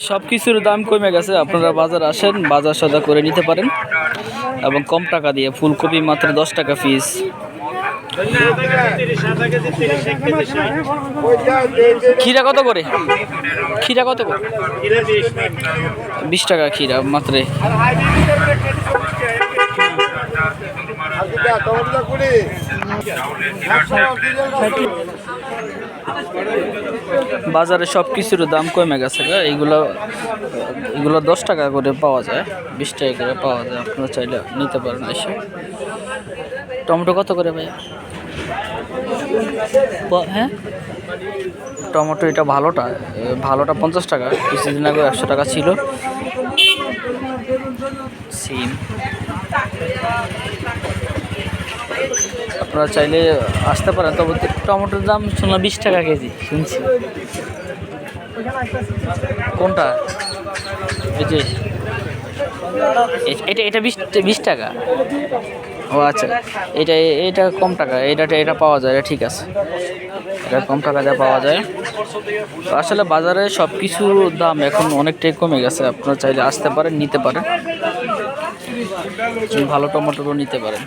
সব কিছুর দাম কমে গেছে। আপনারা বাজার আসেন, বাজার সদা করে নিতে পারেন এবং কম টাকা দিয়ে ফুলকপি মাত্র দশ টাকা পিস খিরা কত করে? খিরা কত করে? বিশ টাকা খিরা মাত্রে। বাজারে সব কিছুর দাম কমে গেছে। এইগুলো এগুলো দশ টাকা করে পাওয়া যায়, বিশ টাকা করে পাওয়া যায়। আপনারা চাইলে নিতে পারেন এসে। টমেটো কত করে ভাই হ্যাঁ? টমেটো এটা ভালোটা ভালোটা পঞ্চাশ টাকা। কিছুদিন আগে একশো টাকা ছিল। সিম। আপনারা চাইলে আসতে পারেন, তবে টমেটোর দাম শুনলাম বিশ টাকা কেজি, শুনছি। কোনটা? এটা এটা বিশ বিশ টাকা। ও আচ্ছা এটা এটা কম টাকা, এটা এটা পাওয়া যায়, এটা ঠিক আছে। এটা কম টাকা যা পাওয়া যায়। তো আসলে বাজারে সব কিছুর দাম এখন অনেকটাই কমে গেছে, আপনারা চাইলে আসতে পারেন, নিতে পারেন। ভালো টমেটোও নিতে পারেন।